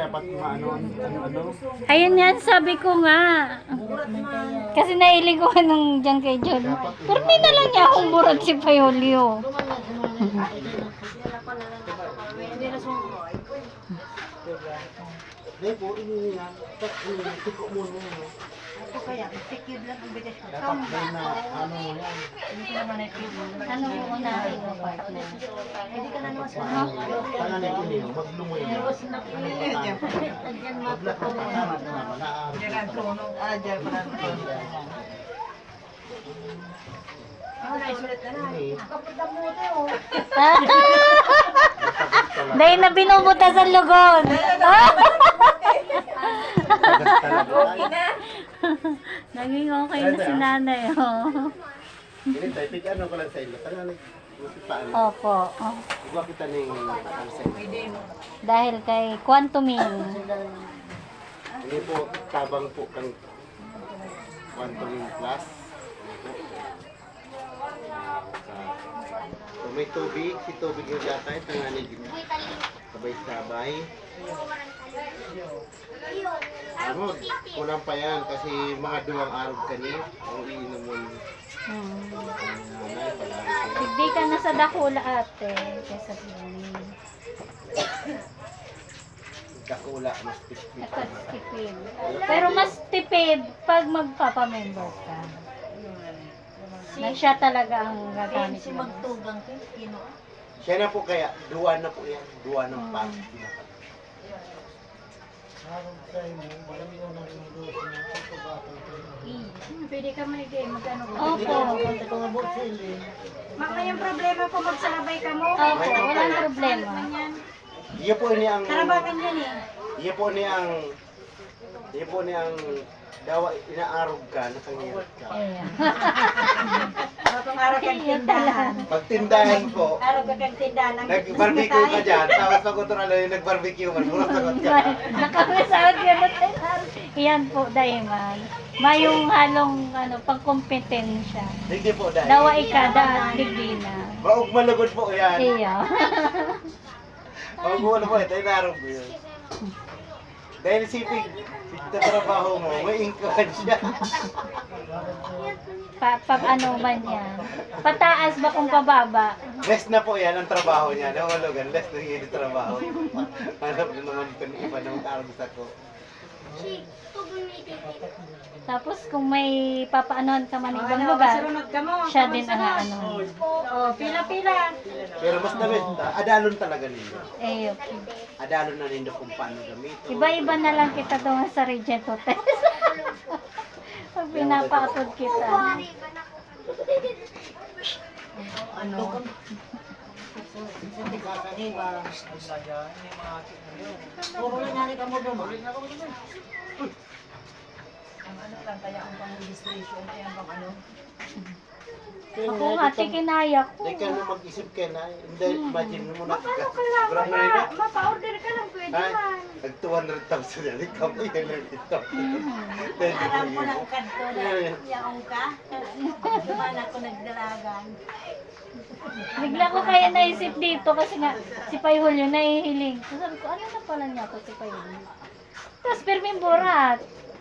dapat maano, ano, ano. Ayun yan, sabi ko nga. Kasi nailiguan ng dyan kay John. Pero na lang niya akong burat si Payolio. Hindi po, ini yan. Tiko mo na yan. Kaya, tikid lang ang bigas ko. Dapat may na, ano mo yan. Ano mo unahin mo pa? Hindi ka na naman sa Tangan na kini, maglumoy na. Maglat na tama na naman. Naaarap. Ah, dyan pa na. Ah, naisulit na na. Ini, Kapag ang muti, oh. Dahil na binubuta sa lugon. tagas talaga tayo. Naging okay na si nanay. Oh. Ini tayo, pig ano ko lang sa ilo. Tangan na, masipaan. Opo. Oh. Iba kita ano sa ilo. Dahil kay Quantumin. Ini po, tabang po kang quantum plus. Kung may tubig, si tubig yung gatay, tanganin din. Sabay-sabay. Ano, kulang pa yan kasi mga duwang araw kani ang iinom mo Hmm. Hindi ka na sa dakula ate. Kesa din. Kakula, mas tipid. Pero mas tipid pag magpapamember ka. Na siya talaga ang gagamit Si magtugang ko, kino. Siya na po kaya, duwa na po yan. Duwa ng pag. Hmm, Pwede ka manigay, magano ka. Opo. Mama, yung problema ko, magsalabay ka mo. Opo, walang problema. Iya po ni ang Karabakan yan eh. iya po ni ang iya po ni ang dawa inaarog ka nakangirot ka. Ayan. Araw kang tindahan. Pagtindahan po, Araw ka kang tindahan. ang- nag-barbecue ka dyan, tapos pagkontrol yung nag-barbecue mura sagot ka. Nakakasahod ka na tayo. Iyan po, Daiman. Mayong halong ano, pangkompetensya. Hindi po dahil. Dawa ikada at digina. Baog malagod po yan. Baog mo po, ito inaarog mo yun. Dahil sipig, trabaho mo, may income siya. Pa, pag ano man yan. Pataas ba kung pababa? Less na po yan ang trabaho niya. Nawalogan, less na yung trabaho. Hanap na naman ito ng iba ng arog sa ko. Tapos kung may papaanohan ka man ibang Ano, lugar, siya din ang ano. Oh, pila-pila. Pero mas namit, adalon talaga ninyo. Eh, okay. Adalon na ninyo kung paano gamitin. Iba-iba na lang kita doon sa Regent Hotel. Pag pinapatod kita. Ano? Puro na nari ka mo doon. Ang ano lang, kaya ang pang-registration, kaya ang pang ano. Ako nga, tikinaya ko. Hindi ka na mag-isip ka na. Hindi, imagine mo na. Ano ka lang, mapa- mapa-order ka lang, pwede Ay, man. nag 200,000 yan. Ikaw mo yan lang ito. Alam ko ng kanto na yaong ka. Duman ako nagdalagan. Bigla ko kaya naisip dito kasi nga si Pai Julio nahihiling. So, sabi ko, ano na pala niya ako si Pai Julio? Tapos Permin Borat.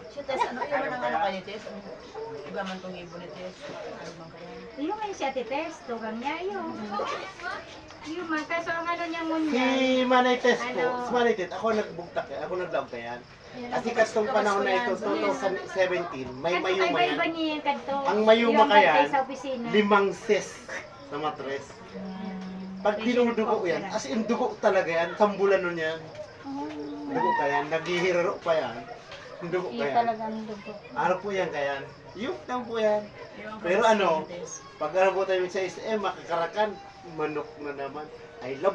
Si Tess, ano yun ang ano kayo, Tess? Iba man tong ibon ni Tess. Ano man kaya? Yung nga si Ate Tess, tugang niya yun. Yung man, kaso ang ano niya Si ngunyan. Manay Test po, Ano? si Manay Test, ako nagbugtak yan, ako ka yan. Kasi kastong panahon na ito, 2017, may mayuma Ay, iba yan. niya yung kanto. Ang mayuma Yung kaya, bantay sa opisina. Limang ses na matres. Pag dinudugo yan, as in dugo talaga yan, sambulan nun yan. Dugo ka yan, naghihiro pa yan. Dugo ka Iya yan. talaga ang dugo. Ano po yan kayan? Yung lang po yan. Pero ano, pag ano po tayo sa SM, makakarakan, manok na naman. I love